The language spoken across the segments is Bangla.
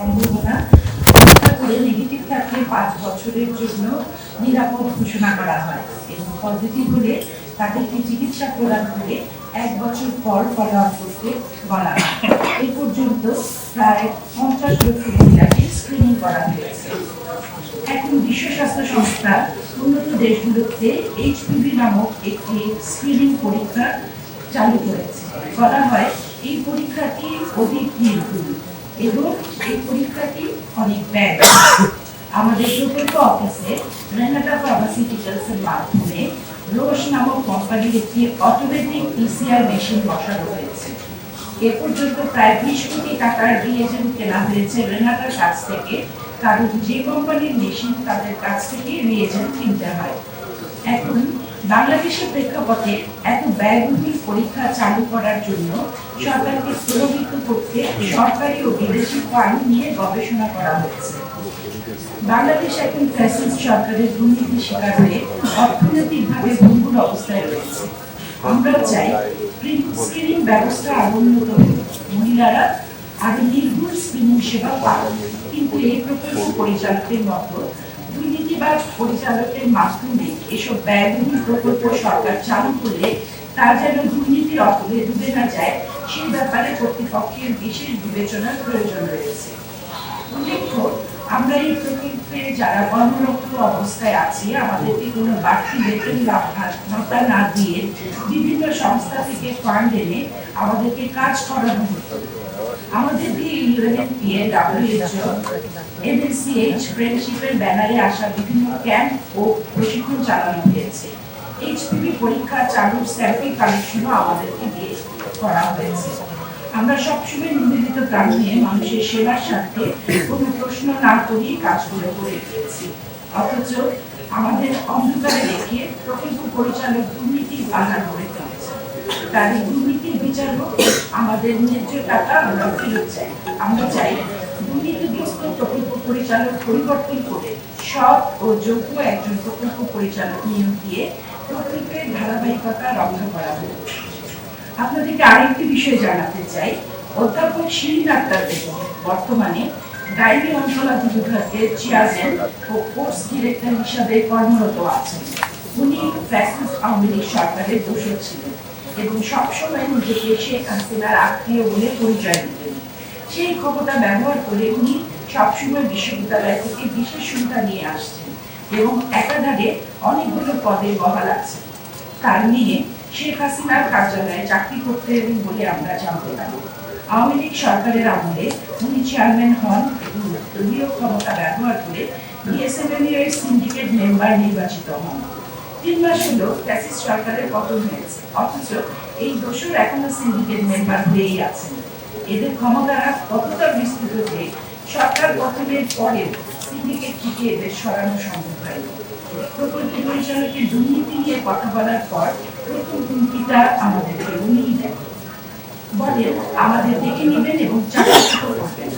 পঞ্চাশ লক্ষ মহিলাকে করা হয়েছে। এখন বিশ্ব স্বাস্থ্য সংস্থা উন্নত দেশগুলোতে এইচপিভি নামক একটি স্ক্রিনিং পরীক্ষা চালু করেছে। বলা হয় এই পরীক্ষাটি অধিক নির্ভুল। এবং এই পরীক্ষাটি অনেক ব্যয়। আমাদের প্রকল্প অফিসে রেনাটা ফার্মাসিউটিক্যালস এর মাধ্যমে রোশ নামক কোম্পানির একটি অটোমেটিক মেশিন বসানো হয়েছে। এ পর্যন্ত প্রায় বিশ কোটি টাকার রিএজেন্ট কেনা হয়েছে কাছ থেকে। কারণ যে কোম্পানির মেশিন তাদের কাছ থেকে রিএজেন্ট কিনতে হয়। এখন বাংলাদেশের প্রেক্ষাপটে এত ব্যয়বহুল পরীক্ষা চালু করার জন্য সরকারকে সরকারি ও বিদেশি ফান্ড নিয়ে গবেষণা করা হয়েছে। বাংলাদেশ এখন ফ্যাসিস্ট সরকারের দুর্নীতি শিকার হয়ে অর্থনৈতিকভাবে ভঙ্গুর অবস্থায় রয়েছে। আমরা চাই স্ক্রিনিং ব্যবস্থা আরও মহিলারা আরও নির্ভুল স্ক্রিনিং সেবা পান। কিন্তু এই প্রকল্প পরিচালকের মতো দুর্নীতিবাজ পরিচালকের মাধ্যমে এসব ব্যয়বহুল প্রকল্প সরকার চালু করলে তা যেন দুর্নীতির অপরে ডুবে না যায় সেই ব্যাপারে কর্তৃপক্ষের বিশেষ বিবেচনার প্রয়োজন রয়েছে। উল্লেখ্য, আমরা এই প্রকল্পে যারা কর্মরত অবস্থায় আছি, আমাদেরকে কোনো বাড়তি বেতন ভাতা না দিয়ে বিভিন্ন সংস্থা থেকে ফান্ড এনে আমাদেরকে কাজ করানো হতো। আমাদের দিয়ে ইউএনএফপিএ ডাব্লিউএইচও ব্যানারে আসা বিভিন্ন ক্যাম্প ও প্রশিক্ষণ চালানো হয়েছে। এইচপিভি পরীক্ষা চালুর স্যাম্পল কালেকশনও আমাদেরকে দিয়ে করা হয়েছে। আমরা সবসময় নিবেদিত প্রাণ নিয়ে মানুষের সেবার স্বার্থে কোনো প্রশ্ন না করেই কাজগুলো করে গিয়েছি। অথচ আমাদের অন্ধকারে রেখে প্রকল্প পরিচালক দুর্নীতির আধার গড়ে তুলেছে। তার এই দুর্নীতির বিচার হোক আমাদের ন্যায্য টাকা আমরা ফেরত চাই। আমরা চাই দুর্নীতিগ্রস্ত প্রকল্প পরিচালক পরিবর্তন করে সৎ ও যোগ্য একজন প্রকল্প পরিচালক নিয়োগ দিয়ে ধারাবাহিকতা রক্ষা করা আপনাদেরকে আরেকটি বিষয় জানাতে চাই। অধ্যাপক শিরিন আক্তার বর্তমানে চেয়ারম্যান ও কোর্স ডিরেক্টর হিসাবে কর্মরত আছেন। উনি আওয়ামী লীগ সরকারের দোষর ছিলেন এবং সবসময় নিজেকে শেখ হাসিনার আত্মীয় বলে পরিচয় দিতেন। সেই ক্ষমতা ব্যবহার করে উনি সবসময় বিশ্ববিদ্যালয় থেকে বিশেষ সুবিধা নিয়ে আসছেন। এবং একাধারে অনেকগুলো পদে বহাল আছে। তার নিয়ে শেখ হাসিনার কার্যালয়ে চাকরি করতে বলে আমরা জানতে পারি আওয়ামী লীগ সরকারের আমলে উনি চেয়ারম্যান হন এবং দলীয় ক্ষমতা ব্যবহার করে এর সিন্ডিকেট মেম্বার নির্বাচিত হন। তিন মাস হলো ফ্যাসিস্ট সরকারের পতন হয়েছে, অথচ এই দোষর এখনও সিন্ডিকেট মেম্বার হয়েই আছেন। এদের ক্ষমতার হাত কতটা বিস্তৃত যে সরকার গঠনের পরেও থেকে এদের সরানো সম্ভব হয়নি। প্রকল্প পরিচালকের দুর্নীতি নিয়ে কথা বলার পর প্রথম হুমকিটা বলেন আমাদের দেখে নেবেন এবং করবেন।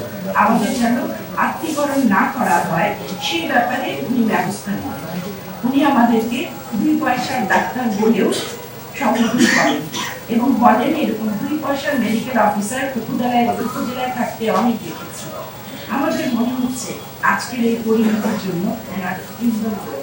আমাদের যেন আত্মীকরণ না করা হয়, সেই ব্যাপারে উনি ব্যবস্থা উনি আমাদেরকে দুই পয়সার ডাক্তার বলেও করেন এবং বলেন, এরকম দুই পয়সার মেডিকেল অফিসার উপজেলায় উপজেলায় থাকতে অনেক আমাদের মনে হচ্ছে আজকের এই পরিণতির জন্য ওনার রয়েছে